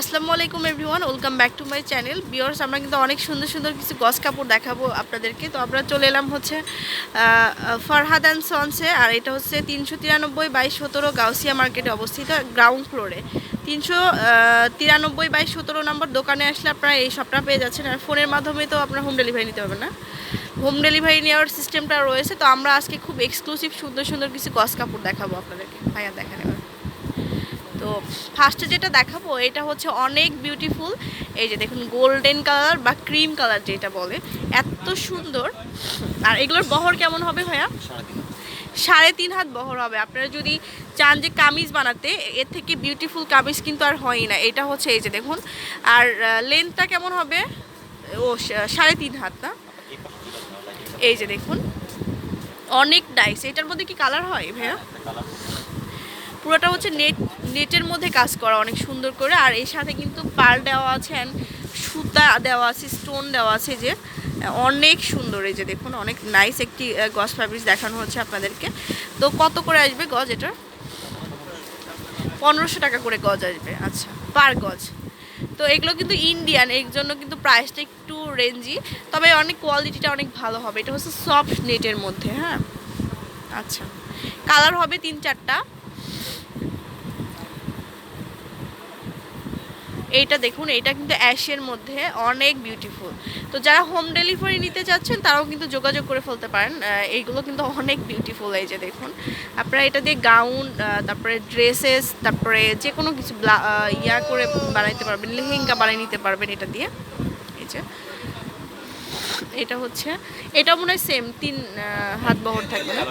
আসসালামু আলাইকুম everyone, welcome back to my channel. বিয়ার্স আমরা কিন্তু অনেক সুন্দর সুন্দর কিছু গস কাপড় দেখাবো আপনাদেরকে। তো আমরা চলে এলাম হচ্ছে ফারহাদ অ্যান্ড সনসে, আর এটা হচ্ছে তিনশো তিরানব্বই বাই সতেরো গাউসিয়া মার্কেটে অবস্থিত গ্রাউন্ড ফ্লোরে। তিনশো তিরানব্বই বাই সতেরো নম্বর দোকানে আসলে আপনারা এই সবটা পেয়ে যাচ্ছেন। আর ফোনের মাধ্যমে তো আপনারা হোম ডেলিভারি নিতে হবে না। হোম ডেলিভারি নেওয়ার সিস্টেমটা রয়েছে। তো আমরা আজকে খুব এক্সক্লুসিভ সুন্দর সুন্দর কিছু গস কাপড় দেখাবো আপনাদেরকে। ভাইয়া, দেখেন ফার্স্টে যেটা দেখাবো, এটা হচ্ছে অনেক বিউটিফুল এই যে দেখুন গোল্ডেন কালার বা ক্রিম কালার যেটা বলে, এত সুন্দর। আর এগুলোর বহর কেমন হবে ভাইয়া? সাড়ে তিন হাত বহর হবে। আপনারা যদি চান যে কামিজ বানাতে, এর থেকে বিউটিফুল কামিজ কিন্তু আর হয়ই না। এটা হচ্ছে এই যে দেখুন, আর লেন্থটা কেমন হবে? ও সাড়ে তিন হাত না? এই যে দেখুন, অনেক ডাইস এটার মধ্যে কি কালার হয় ভাইয়া? পুরোটা হচ্ছে নেট নেটের মধ্যে কাজ করা অনেক সুন্দর করে। আর এর সাথে কিন্তু পার দেওয়া আছে and সুতা দেওয়া আছে স্টোন দেওয়া আছে যে, অনেক সুন্দর এই যে দেখুন, অনেক নাইস একটি গজ ফ্যাব্রিক্স দেখানো হচ্ছে আপনাদেরকে। তো কত করে আসবে গজ এটা? পনেরোশো টাকা করে গজ আসবে আচ্ছা পার গজ। তো এগুলো কিন্তু ইন্ডিয়ান এর জন্য কিন্তু প্রাইসটা একটু রেঞ্জি তবে অনেক কোয়ালিটিটা অনেক ভালো হবে। এটা হচ্ছে সফট নেটের মধ্যে হ্যাঁ? আচ্ছা কালার হবে তিন চারটা। এইটা দেখুন এটা কিন্তু অ্যাশের মধ্যে অনেক বিউটিফুল তো যারা হোম ডেলিভারি নিতে চাচ্ছেন, তারাও কিন্তু যোগাযোগ করে ফেলতে পারেন। এইগুলো কিন্তু অনেক বিউটিফুল এই যে দেখুন। আপনারা এটা দিয়ে গাউন তারপরে ড্রেসেস তারপরে যে কোনো কিছু ইয়া করে বানাইতে পারবেন, লেহেঙ্গা বানিয়ে নিতে পারবেন এটা দিয়ে। এই যে। এটা হচ্ছে এটা মনে হয় সেম তিন হাত বহর থাকবে না?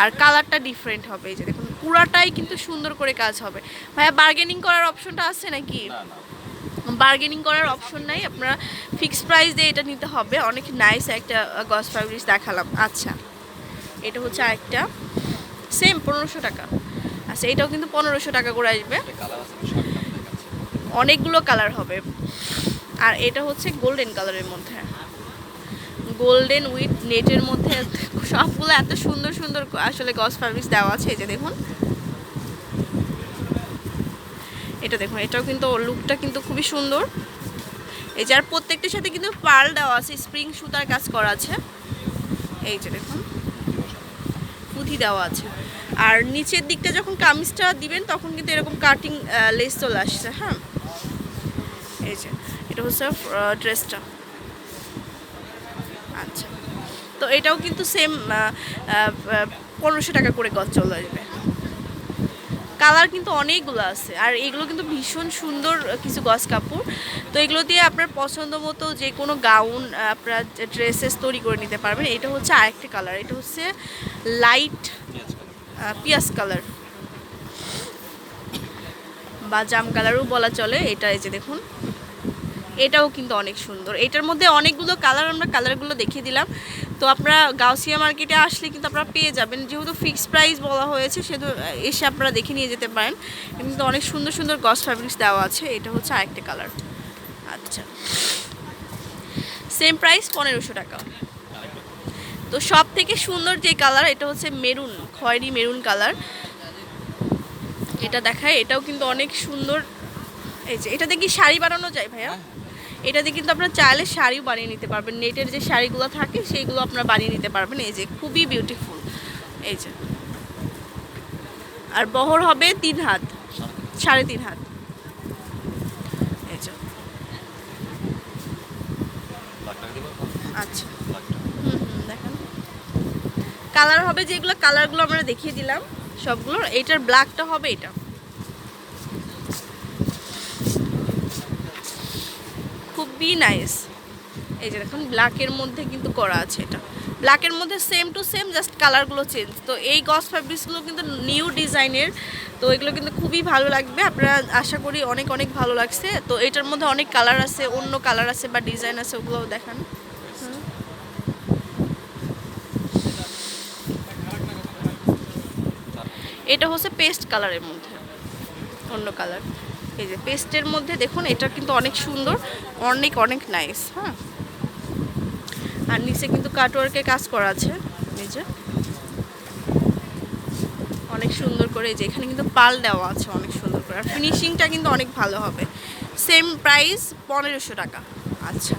আর কালারটা ডিফারেন্ট হবে এই যে দেখুন পুরাটাই কিন্তু সুন্দর করে কাজ হবে। ভাইয়া বার্গেনিং করার অপশনটা আছে নাকি? বার্গেনিং করার অপশন নাই আপনারা ফিক্সড প্রাইস দিয়ে এটা নিতে হবে। অনেক নাইস একটা গস ফ্যাব্রিক্স দেখালাম। আচ্ছা এটা হচ্ছে আরেকটা। সেম পনেরোশো টাকা। আচ্ছা এটাও কিন্তু পনেরোশো টাকা করে আসবে। অনেকগুলো কালার হবে। আর এটা হচ্ছে গোল্ডেন কালারের মধ্যে। গোল্ডেন উইথ নেটের মধ্যে সবগুলো এত সুন্দর সুন্দর আসলে গস ফ্যাব্রিক্স দেওয়া আছে, এই যে দেখুন। এটা দেখুন, এটাও কিন্তু লুকটা কিন্তু খুবই সুন্দর। এই যে আর প্রত্যেকটার সাথে কিন্তু পার্ল দেওয়া আছে, স্প্রিং সুতার কাজ করা আছে। এই যে দেখুন, পুঁথি দেওয়া আছে। আর নিচের দিকটা যখন কামিজটা দিবেন, তখন কিন্তু এরকম কাটিং লেস চলে আসছে হ্যাঁ? এই যে, এটা হচ্ছে ড্রেসটা আচ্ছা। তো এটাও কিন্তু সেম পনেরোশো টাকা করে গজ চলে আসবে। কালার কিন্তু অনেকগুলো আছে আর এগুলো কিন্তু ভীষণ সুন্দর কিছু গজ কাপড়। তো এগুলো দিয়ে আপনার পছন্দ মতো যে কোনো গাউন আপনার ড্রেসেস তৈরি করে নিতে পারবেন। এটা হচ্ছে আরেকটা কালার এটা হচ্ছে লাইট পিয়াস কালার বা জাম কালারও বলা চলে এটা এই যে দেখুন। এটাও কিন্তু অনেক সুন্দর। এটার মধ্যে অনেকগুলো কালার আমরা কালারগুলো দেখিয়ে দিলাম। তো আপনারা গাউসিয়া মার্কেটে আসলে কিন্তু আপনারা পেয়ে যাবেন। যেহেতু ফিক্স প্রাইস বলা হয়েছে, সেহেতু এসে আপনারা দেখে নিয়ে যেতে পারেন। কিন্তু অনেক সুন্দর সুন্দর গস ফ্যাব্রিক্স দেওয়া আছে। এটা হচ্ছে আরেকটা কালার আচ্ছা। সেম প্রাইস পনেরোশো টাকা। তো সব থেকে সুন্দর যে কালার এটা হচ্ছে মেরুন খয়েরি মেরুন কালার এটা দেখায়। এটাও কিন্তু অনেক সুন্দর। এই যে এটাতে কি শাড়ি বানানো যায় ভাইয়া? এটাতে কিন্তু আপনারা চাইলে শাড়িও বানিয়ে নিতে পারবেন। নেটের যে শাড়িগুলো থাকে, সেইগুলো আপনারা বানিয়ে নিতে পারবেন। এই যে, খুবই বিউটিফুল এই যে। আর বহর হবে তিন হাত। সাড়ে তিন হাত। এই যে। আচ্ছা। হুম হুম, দেখেন। কালার হবে যেগুলো কালারগুলো আমরা দেখিয়ে দিলাম সবগুলোর। এটার ব্ল্যাকটা হবে এটা। খুবই নাইস এই যে দেখুন ব্ল্যাকের মধ্যে কিন্তু করা আছে এটা। ব্ল্যাকের মধ্যে সেম টু সেম জাস্ট কালারগুলো চেঞ্জ তো এই গস ফ্যাব্রিক্সগুলো কিন্তু নিউ ডিজাইনের তো এগুলো কিন্তু খুবই ভালো লাগবে। আপনারা আশা করি অনেক অনেক ভালো লাগছে। তো এটার মধ্যে অনেক কালার আছে, অন্য কালার আছে বা ডিজাইন আছে, ওগুলোও দেখান। এটা হচ্ছে পেস্ট কালারের মধ্যে, অন্য কালার এই যে পেস্টের মধ্যে দেখুন, এটা কিন্তু অনেক সুন্দর, অনেক অনেক নাইস হ্যাঁ। আর নিচে কিন্তু কাটওয়ার্কে কাজ করা আছে, এই যে। অনেক সুন্দর করে এই যে, এখানে কিন্তু পাল দেওয়া আছে অনেক সুন্দর করে। আর ফিনিশিংটা কিন্তু অনেক ভালো হবে। সেম প্রাইস পনেরোশো টাকা। আচ্ছা।